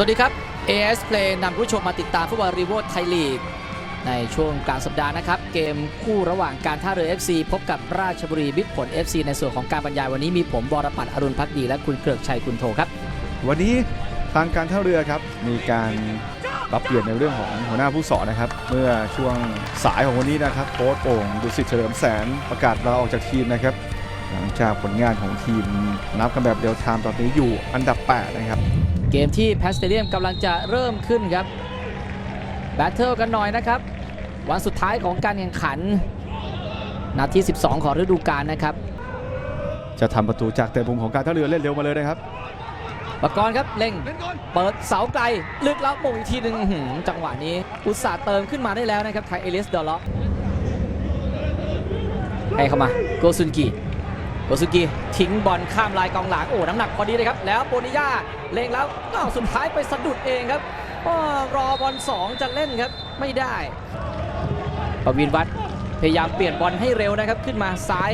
สวัสดีครับ AS Play นำผู้ชมมาติดตามฟุตบอลรีโวไทยลีก ในช่วงกลางสัปดาห์นะครับ เกมคู่ระหว่างการท่าเรือ FC พบกับราชบุรีมิตรผล FC ในส่วนของการบรรยายวันนี้มีผมบรปัตอรุณพักดี และคุณเกริกชัยคุณโทครับ วันนี้ทางการท่าเรือครับมีการปรับเปลี่ยนในเรื่องของหัวหน้าผู้สอนนะครับ เมื่อช่วงสายของวันนี้นะครับโค้ชโอ่งดุสิตเฉลิมแสนประกาศลาออกจากทีมนะครับหลังจากผลงานของทีมนับกันแบบเดียวไทม์ตอนนี้อยู่อันดับ 8 นะครับ เกมที่แพสเตเดียมกำลังจะเริ่มขึ้นครับแบทเทิลกันหน่อยนะครับ วันสุดท้ายของการแข่งขันนัดที่12 ของฤดูกาลนะครับ จะทำประตูจากเตะมุมของการท่าเรือเล่นเร็วมาเลยนะครับปกรณ์ครับเล็งเปิดเสาไกล ลึกแล้วโมงอีกทีหนึ่งอื้อหือจังหวะนี้ อุตสาห์เติมขึ้นมาได้แล้วนะครับไทยเอลิสเดอลล็อกให้เข้ามาโกซุนกิ โกซุกิทิ้งบอลข้ามลายกองหลังโอ้น้ำหนักพอดีเลยครับ แล้วโบนิยาเล็งแล้วอ้าวสุดท้ายไปสะดุดเองครับอรอบอลสองจะเล่นครับไม่ได้ปวินวัดพยายามเปลี่ยนบอลให้เร็วนะครับ ขึ้นมาซ้าย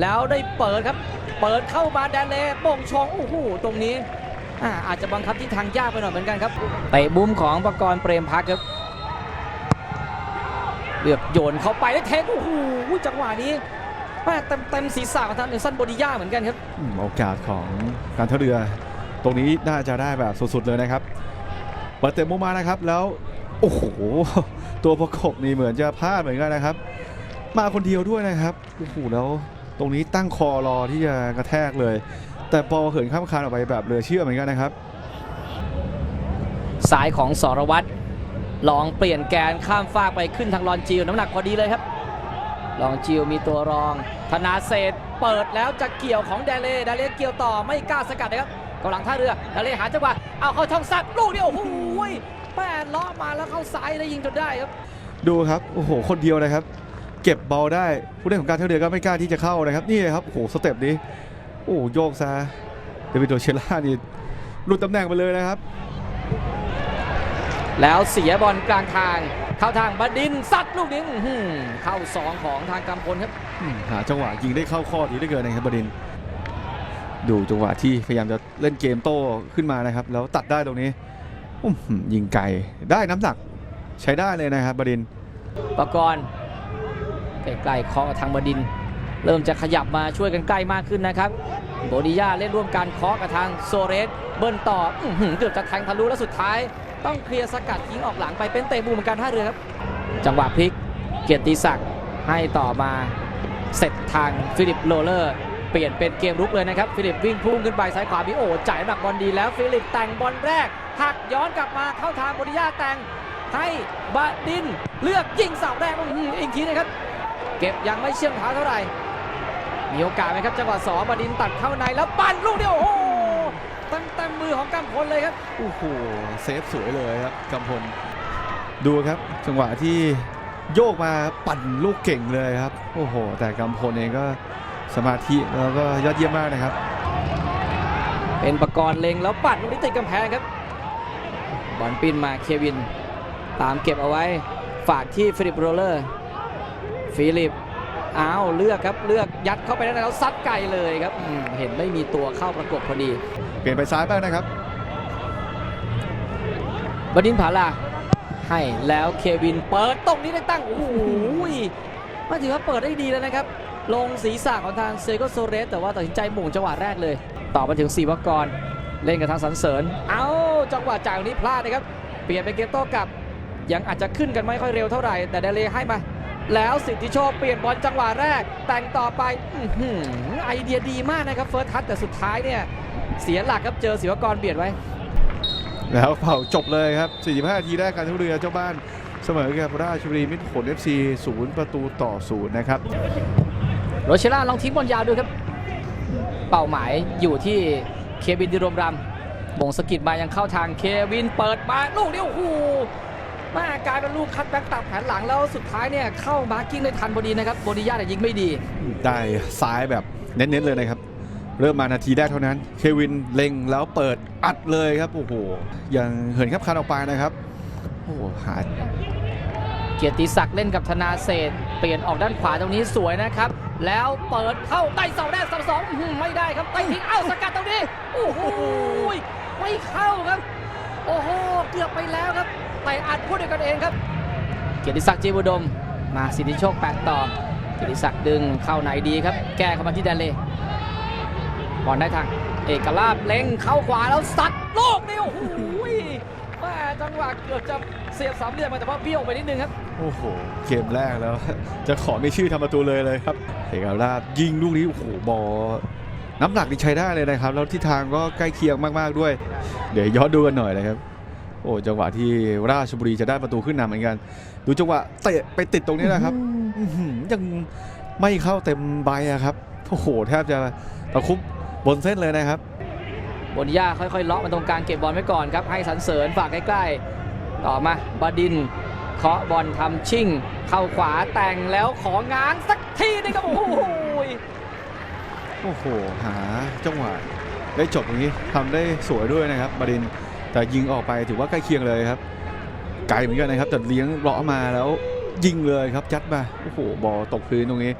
แล้วได้เปิดครับ เปิดเข้ามาแดนเลโป่งชงโอ้โหตรงนี้อาอาจจะบังคับที่ทางยากไปหน่อยเหมือนกันครับเตะมุมของประกรณ์เปรมพักครับเลือกโยนเข้าไปแล้วเทคโอ้โหจังหวะนี้ เต็มเต็มศีรษะของทางเนลสันโบดิยาเหมือนกันครับอืมโอกาสของการท่าเรือ ตรงนี้น่าจะได้แบบสุดๆเลยนะครับเปิดเตะมุมมานะครับแล้วโอ้โหตัวประกบนี่เหมือนจะพลาดเหมือนกันนะครับ มาคนเดียวด้วยนะครับโอ้โหแล้วตรงนี้ตั้งคอรอที่จะกระแทกเลย แต่บอลเหินข้ามคานออกไปแบบเหลือเชื่อเหมือนกันนะครับสายของสรวัตรลองเปลี่ยนแกนข้ามฟากไปขึ้นทางลอนจิวน้ำหนักพอดีเลยครับ ลองจิวมีตัวรอง ธนาเศษเปิดแล้วจะเกี่ยวของเดเลเดเลเกี่ยวต่อไม่กล้าสกัดนะครับกำลังท่าเรือเดเลหาจังหวะเอาเข้าช่องซักลูกเดียวโอ้โหแม่เลาะมาแล้วเข้าซ้ายแล้วยิงจนได้ครับ ดูครับโอ้โหคนเดียวนะครับ เก็บบอลได้ผู้เล่นของการท่าเรือก็ไม่กล้าที่จะเข้านะครับนี่ครับโอ้โหสเต็ปนี้โอ้โหโยกซะเดวิดโดเชล่านี่หลุดตำแหน่งไปเลยนะครับ แล้วเสียบอลกลางทาง เข้าทางบดินทร์ซัดลูกนี้อื้อหือเข้าสองของทางกำพลครับอืมหาจังหวะยิงได้เข้าข้อดีเหลือเกินนะครับบดินทร์ดูจังหวะที่พยายามจะเล่นเกมโต้ขึ้นมานะครับ แล้วตัดได้ตรงนี้อื้อหือยิงไกลได้น้ำหนักใช้ได้เลยนะครับบดินทร์ประกรณ์ใกล้ๆเคาะกับทางบดินทร์เริ่มจะขยับมาช่วยกันใกล้มากขึ้นนะครับโบดิยาเล่นร่วมกันเคาะกับทางโซเรสเบิ้ลต่ออื้อหือเกือบจะแทงทะลุแล้วสุดท้าย ต้องเคลียร์สกัดทิ้งออกหลังไปเป็นเตะบูมเหมือนกันท่าเรือครับ จังหวะพลิกเกียรติศักดิ์ให้ต่อมาเสร็จทางฟิลิปโรเลอร์เปลี่ยนเป็นเกมรุกเลยนะครับ ฟิลิปวิ่งพุ่งขึ้นไปซ้ายขวาพี่โอจ่ายหนักบอลดีแล้ว ฟิลิปแต่งบอลแรกหักย้อนกลับมาเข้าทางบริยาแต่งให้บาดินเลือกยิงเสาแรกอีกทีนะครับ เก็บยังไม่เชื่องเท้าเท่าไหร่ มีโอกาสไหมครับจังหวะสองบาดินตัดเข้าในแล้วปั่นลูกเดียวโอ้ เต็มเต็มมือของกำพลเลยครับโอ้โหเซฟสวยเลยครับกำพล ดูครับจังหวะที่โยกมาปั่นลูกเก่งเลยครับ โอ้โห แต่กำพลเองก็สมาธิแล้วก็ยอดเยี่ยมมากนะครับ เป็นประกรณ์เล็งแล้วปัดลูกนี้ติดกำแพงครับบอลปิ้นมาเควิน ตามเก็บเอาไว้ฝากที่ฟิลิปโรลเลอร์ฟิลิปอ้าวเลือกครับเลือกยัดเข้าไปแล้วแล้วซัดไกลเลยครับอืมเห็นไม่มีตัวเข้าประกบพอดี เปลี่ยนไปซ้ายบ้างนะครับ บดินผาลาให้แล้วเควินเปิดตรงนี้ได้ตั้ง โอ้โหมาถือว่าเปิดได้ดีแล้วนะครับ ลงศีรษะของทางเซโกโซเรส แต่ว่าตัดสินใจหม่งจังหวะแรกเลย ต่อมาถึงสีวกร เล่นกับทางสันเสริญ เอาจังหวะจ่ายตรงนี้พลาดนะครับ เปลี่ยนเป็นเกมโต้กลับ ยังอาจจะขึ้นกันไม่ค่อยเร็วเท่าไหร่ แต่เดเลให้มา แล้วสิทธิโชคเปลี่ยนบอลจังหวะแรก แต่งต่อไปอื้อหือไอเดียดีมากนะครับเฟิร์สทัชแต่สุดท้ายเนี่ย เสียหลักครับเจอศิวกรเบียดไว้ แล้วเผาจบเลยครับ 45นาทีแรกการท่าเรือเจ้าบ้านเสมอกับราชบุรีมิตรผล FC ศูนย์ประตูต่อศูนย์นะครับโรเชล่าลองทิ้งบอลยาวด้วยครับ เป้าหมายอยู่ที่เควินดิโรมรำบ่งสะกิดมายังเข้าทางเควินเปิดมาลูกเดียวโอ้โหมากลายเป็นลูกคัดแบ็กตัดแผนหลังแล้วสุดท้ายเนี่ยเข้ามาร์กิ้งได้ทันพอดีนะครับโบนิยาแต่ยิงไม่ดี ได้ซ้ายแบบเน้นๆเลยนะครับ เริ่มมานาทีแรกเท่านั้น เควินเล็งแล้วเปิดอัดเลยครับ โอ้โห ยังเหินขับคันออกไปนะครับ โอ้โหหาเกียรติศักดิ์เล่นกับธนาเศษ เปลี่ยนออกด้านขวาตรงนี้สวยนะครับ แล้วเปิดเข้าใต้เสาแรกเสาสองอื้อหือไม่ได้ครับใต้ทิ้งเอ้าสกัดตรงนี้ โอ้โห ไม่เข้าครับ โอ้โหกือบไปแล้วครับไปอัดพูดด้วยกันเองครับ เกียรติศักดิ์จีบุดม มาสิทธิโชคแปะต่อ เกียรติศักดิ์ดึงเข้าไหนดีครับ แก้เข้ามาที่แดนเล บอลได้ทางเอกลาบเล็งเข้าขวาแล้วสัดโลกนี่โอ้โหแม่จังหวะเกือบจะเสียบสามเหลี่ยมมาแต่ว่าเบี้ยวไปนิดนึงครับ โอ้โห เกมแรกแล้ว จะขอในชื่อทำประตูเลยเลยครับเอกราชยิงลูกนี้โอ้โหบอลน้ำหนักนี่ใช้ได้เลยนะครับ แล้วทิศทางก็ใกล้เคียงมากๆด้วย เดี๋ยวย้อนดูกันหน่อยนะครับ โอ้จังหวะที่ราชบุรีจะได้ประตูขึ้นนำเหมือนกัน ดูจังหวะเตะไปติดตรงนี้นะครับอื้อหือยังไม่เข้าเต็มใบอะครับโอ้โหแทบจะตะคุบ บนเส้นเลยนะครับ บนย่าค่อยๆเลาะมาตรงกลางเก็บบอลไว้ก่อนครับ ให้สันเสริญฝากใกล้ๆ ต่อมาบดินทร์เคาะบอลทำชิ่ง เข้าขวาแต่งแล้วของ้างสักทีนึงครับโอ้โหโอ้โหหาจังหวะได้จบตรงนี้ทำได้สวยด้วยนะครับบดินทร์แต่ยิงออกไปถือว่าใกล้เคียงเลยครับไกลเหมือนกันนะครับแต่เลี้ยงเลาะมาแล้วยิงเลยครับจัดมาโอ้โหบอลตกพื้นตรงนี้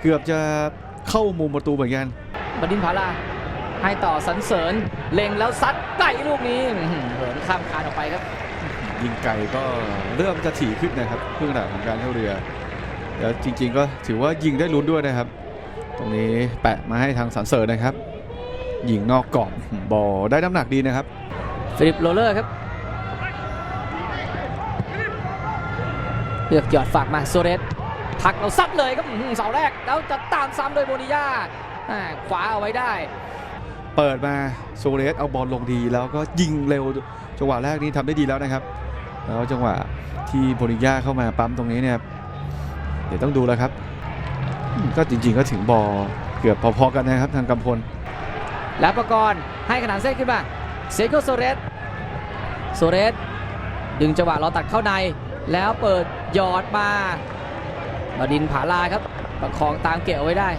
เกือบจะเข้ามุมประตูเหมือนกัน บดินทร์พาลาให้ต่อสันเสริญเล็งแล้วซัดไก่ลูกนี้อื้อหือเหินข้ามคานออกไปครับ ยิงไกลก็เริ่มจะถี่ขึ้นนะครับเครื่องหลังของการเท่าเรือแล้วจริง ๆ ก็ถือว่ายิงได้ลุ้นด้วยนะครับ ตรงนี้แปะมาให้ทางสันเสริญนะครับยิงนอกกรอบบอลได้น้ำหนักดีนะครับฟิลิปโรเลอร์ครับเลือกหยอดฝากมาโซเรสพักเราซัดเลยครับอื้อหือเสาแรกแล้วจะตามซ้ำโดยโบนิยาอ่า ขวาเอาไว้ได้ เปิดมาโซเรสเอาบอลลงดีแล้วก็ยิงเร็วจังหวะแรกนี้ทำได้ดีแล้วนะครับ แล้วจังหวะที่โบริญญาเข้ามาปั๊มตรงนี้เนี่ยเดี๋ยวต้องดูแล้วครับอืมก็จริงๆก็ถึงบอลเกือบพอๆกันนะครับทางกำพลแล้วประกรณ์ให้ขนานเส้นขึ้นมาเซโกโซเรสโซเรสดึงจังหวะเราตัดเข้าใน แล้วเปิดหยอดมาบดินทร์ผาลาครับประคองตามเกี่ยวเอาไว้ได้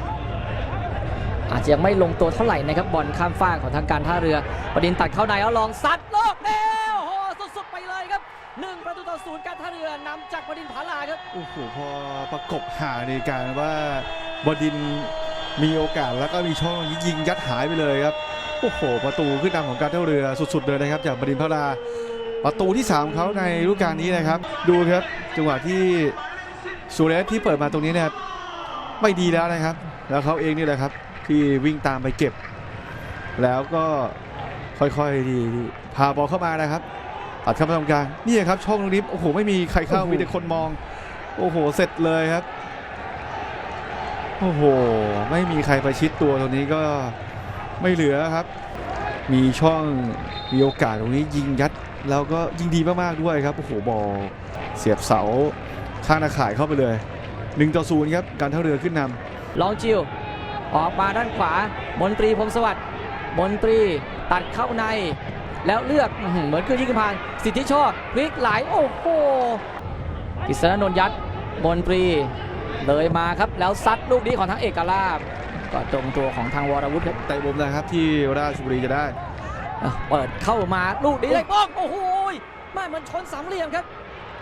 อาจจะยังไม่ลงตัวเท่าไหร่นะครับบอลข้ามฟากของทางการท่าเรือบดินตัดเข้าในแล้วลองซัดโลกเร็วโอ้โหสุดๆไปเลยครับหนึ่งประตูต่อศูนย์การท่าเรือนำจากบดินผาลาครับโอ้โหพอประกบหาในการว่าบดินมีโอกาสแล้วก็มีช่องยิงยัดหายไปเลยครับโอ้โห ประตูขึ้นนำของการท่าเรือสุดๆเลยนะครับ จากบดินทร์พระราประตูที่ 3เขาในฤดูกาลนี้นะครับ ดูครับจังหวะที่ซูเรสที่เปิดมาตรงนี้เนี่ยไม่ดีแล้วนะครับ แล้วเขาเองนี่แหละครับ ที่วิ่งตามไปเก็บ แล้วก็ค่อยๆดีพาบอลเข้ามานะครับตัดเข้ามาตรงกลางนี่ครับช่องตรงนี้โอ้โหไม่มีใครเข้ามีแต่คนมอง โอ้โหเสร็จเลยครับ โอ้โห ไม่มีใครประชิดตัวตรงนี้ก็ไม่เหลือครับ มีช่องมีโอกาสตรงนี้ยิงยัดแล้วก็ยิงดีมากๆด้วยครับโอ้โหบอลเสียบเสาข้างตาข่ายเข้าไปเลย1ต่อ0ครับการเท่าเรือขึ้นนำลองจิว ออกมาด้านขวามนตรีพรหมสวัสดิ์มนตรีตัดเข้าใน แล้วเลือกอื้อหือเหมือนคือยิงกำพานสิทธิโชคพลิกไหลโอ้โหกฤษณนนท์ยัดมนตรีเลยมาครับแล้วซัดลูกนี้ของทางเอกลาบก็ตรงตัวของทางวรวุฒิครับเตะมุมนะครับ ที่ราชบุรีจะได้อะเปิดเข้ามาลูกนี้เลยป้องโอ้โหแม่มันชนสามเหลี่ยมครับ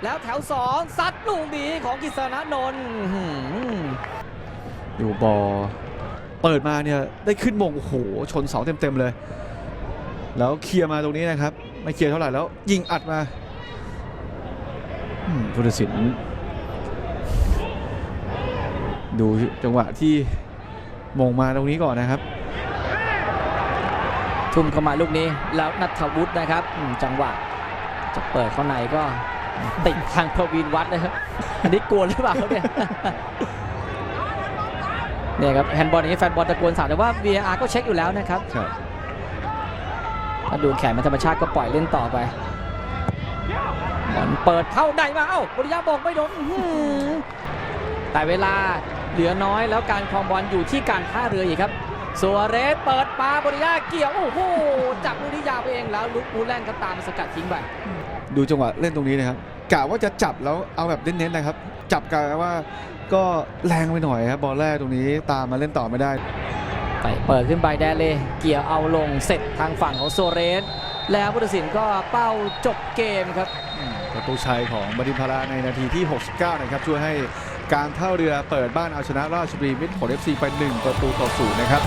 แล้วแถวสองซัดลูกนี้ของกฤษณนนท์อื้อหือดูบอล เปิดมาเนี่ยได้ขึ้นมงโอ้โหชนเสาเต็มๆเลย แล้วเคลียร์มาตรงนี้นะครับ ไม่เคลียร์เท่าไหร่แล้ว ยิงอัดมาอืมพุทธศิลป์ดูจังหวะที่มงมาตรงนี้ก่อนนะครับ ทุ่มเข้ามาลูกนี้แล้วนัทวุฒินะครับอืมจังหวะจะเปิดเข้าในก็ติดทางพวินวัดนะครับอันนี้กลัวหรือเปล่าเนี่ย เนี่ยครับแฮนด์บอลอย่างนี้แฟนบอลตะโกนสาดแต่ว่า VAR ก็เช็คอยู่แล้วนะครับครับถ้าดูแขนมันธรรมชาติก็ปล่อยเล่นต่อไปบอลเปิดเข้าในมาเอ้าบริยาบอกไม่โดนอื้อหือแต่เวลาเหลือน้อยแล้วการครองบอลอยู่ที่การท่าเรืออีกครับสัวเรสเปิดปาบริยาเกี่ยวโอ้โหจับลูกนี้ยาวไปเองแล้วลุกมูแลนก็ตามมาสกัดทิ้งไปดูจังหวะเล่นตรงนี้นะครับ กะว่าจะจับแล้วเอาแบบเน้นๆนะครับ จับกะว่าก็แรงไปหน่อยครับบอลแรกตรงนี้ตามมาเล่นต่อไม่ได้ไปเปิดขึ้นไปแดนเลยเกี่ยวเอาลงเสร็จทางฝั่งของโซเรส แล้วพุทธศิลป์ก็เป้าจบเกมครับประตูชัยของบดินทราในนาทีที่ 69 นะครับ ช่วยให้การท่าเรือเปิดบ้านเอาชนะราชบุรีมิตรผล FC ไป 1 ประตูต่อ0นะครับ